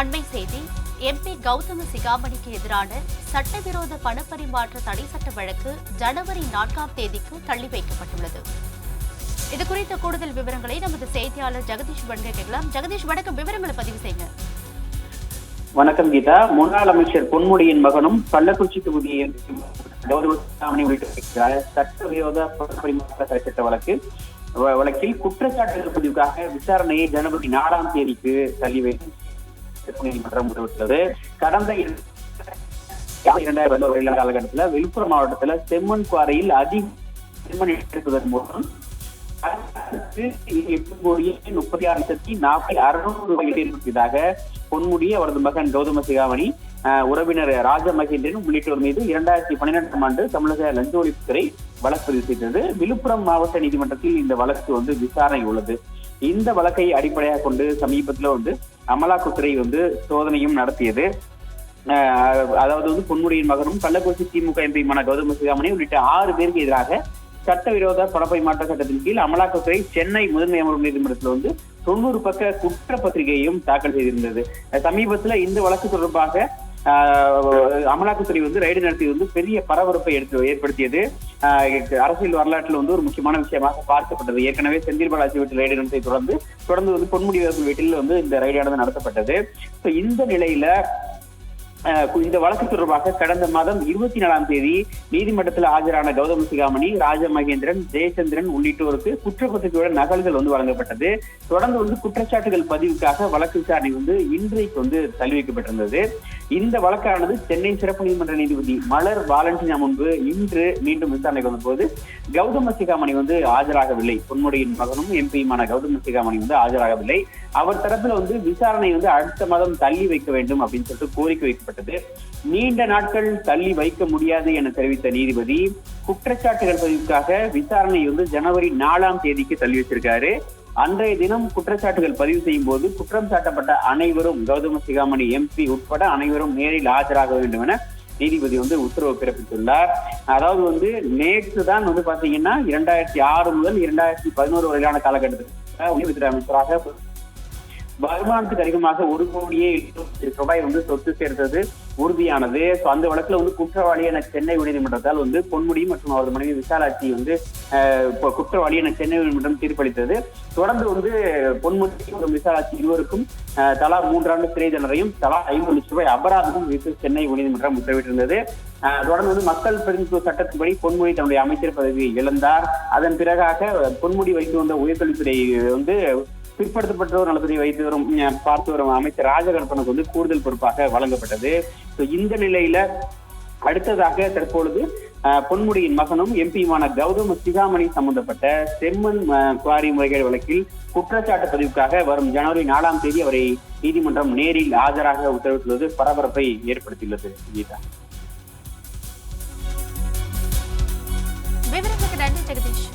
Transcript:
அண்மை செய்தி எம்பி கௌதம சிகாமணிக்கு எதிரான சட்டவிரோத பணப்பரிமாற்ற தடை சட்ட வழக்கு ஜனவரி நான்காம் தேதிக்கு தள்ளி வைக்கப்பட்டுள்ளது. இது குறித்த கூடுதல் விவரங்களை நமது செய்தியாளர் ஜெகதீஷ் வணங்க கேட்கலாம். ஜெகதீஷ் வணக்கம். விவரங்களை பதிவு செய்யுங்க. வணக்கம் கீதா. முன்னாள் அமைச்சர் பொன்முடியின் மகனும் கள்ளக்குறிச்சி தொகுதியை சட்டவிரோத பரிமாற்ற தடை சட்ட வழக்கு வ- வழக்கில் குற்றச்சாட்டுகள் பதிவுக்காக விசாரணையை ஜனவரி நாலாம் தேதிக்கு தள்ளி வைத்து நீதிமன்றம் உத்தரவிட்டுள்ளது கடந்த இர- இரண்டாயிரத்தி பதினோரு வரையிலான காலகட்டத்துல விழுப்புரம் மாவட்டத்தில் செம்மண் குவாரியில் அதிக செம்மண் எடுப்பதன் மூலம் எட்டு கோடியே முப்பத்தி ஆறு லட்சத்தி நாற்பத்தி அறுநூறு ரூபாய் ஏற்படுத்தியதாக பொன்முடி அவரது மகன் கௌதம சிகாமணி உறவினர் ராஜ மகேந்திரன் உள்ளிட்டோர் மீது இரண்டாயிரத்தி பன்னிரெண்டாம் ஆண்டு தமிழக லஞ்ச ஒழிப்புத்துறை வழக்கு பதிவு செய்தது விழுப்புரம் மாவட்ட நீதிமன்றத்தில் இந்த வழக்கு வந்து விசாரணை உள்ளது. இந்த வழக்கை அடிப்படையாக கொண்டு சமீபத்தில் வந்து அமலாக்கத்துறை வந்து சோதனையும் நடத்தியது. அதாவது வந்து பொன்முடியின் மகனும் கள்ளக்குறிச்சி திமுக எம்பியுமான கௌதம சிகாமணி உள்ளிட்ட ஆறு பேருக்கு எதிராக சட்டவிரோத பணப்பரிமாற்ற சட்டத்தின் கீழ் அமலாக்கத்துறை சென்னை முதன்மை அமர்வு நீதிமன்றத்தில் வந்து தொண்ணூறு பக்க குற்றப்பத்திரிகையும் தாக்கல் செய்திருந்தது. சமீபத்தில் இந்த வழக்கு தொடர்பாக அமலாக்கத்துறை வந்து ரைடு நடத்தி வந்து பெரிய பரபரப்பை எடுத்து ஏற்படுத்தியது. அரசியல் வரலாற்றில் வந்து ஒரு முக்கியமான விஷயமாக பார்க்கப்பட்டது. ஏற்கனவே செந்தில் பாலாஜி வீட்டில் ரைடு நடத்தி தொடர்ந்து தொடர்ந்து வந்து பொன்முடி வீட்டில் வந்து இந்த ரைடானது நடத்தப்பட்டது. இந்த நிலையில இந்த வழக்கு தொடர்பாக கடந்த மாதம் இருபத்தி நாலாம் தேதி நீதிமன்றத்தில் ஆஜரான கௌதம சிகாமணி ராஜ மகேந்திரன் ஜெயச்சந்திரன் உள்ளிட்டோருக்கு குற்றப்பத்திரிகையோட நகல்கள் வந்து வழங்கப்பட்டது. தொடர்ந்து வந்து குற்றச்சாட்டுகள் பதிவுக்காக வழக்கு விசாரணை வந்து இன்றைக்கு வந்து தள்ளி வைக்கப்பட்டிருந்தது இந்த வழக்கானது சென்னை சிறப்பு நீதிமன்ற நீதிபதி மலர் வாலண்டினா முன்பு இன்று மீண்டும் விசாரணைக்கு வந்தபோது கௌதம சிகாமணி வந்து ஆஜராகவில்லை. பொன்முடியின் மகனும் எம்பியுமான கௌதம சிகாமணி வந்து ஆஜராகவில்லை. அவர் தரப்புல வந்து விசாரணை வந்து அடுத்த மாதம் தள்ளி வைக்க வேண்டும் அப்படின்னு சொல்லிட்டு கோரிக்கை வைக்கப்பட்டது நீண்ட நாட்கள் தள்ளி வைக்க முடியாது என தெரிவித்த நீதிபதி குற்றச்சாட்டுகள் பதிவுக்காக விசாரணை வந்து ஜனவரி நாலாம் தேதிக்கு தள்ளி வச்சிருக்காரு. அன்றைய தினம் குற்றச்சாட்டுகள் பதிவு செய்யும் போது குற்றம் சாட்டப்பட்ட அனைவரும் கௌதம சிகாமணி எம்பி உட்பட அனைவரும் நேரில் ஆஜராக வேண்டும் என நீதிபதி வந்து உத்தரவு பிறப்பித்துள்ளார். அதாவது வந்து நேற்று தான் வந்து பாத்தீங்கன்னா இரண்டாயிரத்தி ஆறு முதல் இரண்டாயிரத்தி பதினோரு வரையிலான காலகட்டத்தில் உயர்வுத்துறை அமைச்சராக வருமானத்துக்கு அதிகமாக ஒரு கோடியே எட்டு ரூபாய் வந்து சொத்து சேர்த்தது உறுதியானது. ஸோ அந்த வழக்கில் வந்து குற்றவாளி என சென்னை உயர்நீதிமன்றத்தால் வந்து பொன்முடி மற்றும் அவரது மனைவி விசாலாட்சி வந்து குற்றவாளி என சென்னை உயர்நீதிமன்றம் தீர்ப்பளித்தது. தொடர்ந்து வந்து பொன்முடி மற்றும் விசாலாட்சி இருவருக்கும் தலா மூன்றாண்டு சிறை தண்டனையும் தலா ஐம்பது லட்சம் ரூபாய் அபராதமும் விதித்து சென்னை உயர்நீதிமன்றம் உத்தரவிட்டிருந்தது. தொடர்ந்து வந்து மக்கள் பிரதிநிதித்துவ சட்டத்தின்படி பொன்முடி தன்னுடைய அமைச்சர் பதவியை இழந்தார். அதன் பிறகாக பொன்முடி வைத்து வந்த உயர்கல்வித்துறை வந்து பிற்படுத்தப்பட்டோர் நலத்துறை வைத்து வரும் பார்த்து வரும் அமைச்சர் ராஜகணப்பனுக்கு வந்து கூடுதல் பொறுப்பாக வழங்கப்பட்டது. ஸோ இந்த நிலையில அடுத்ததாக தற்பொழுது பொன்முடியின் மகனும் எம்பியுமான கௌதம சிகாமணி சம்பந்தப்பட்ட செம்மண் குவாரி முறைகேடு வழக்கில் குற்றச்சாட்டு பதிவுக்காக வரும் ஜனவரி நாலாம் தேதி அவரை நீதிமன்றம் நேரில் ஆஜராக உத்தரவிட்டுள்ளது. பரபரப்பை ஏற்படுத்தியுள்ளது. கீதா. விவரங்களுக்கு நன்றி ஜெகதீஷ்.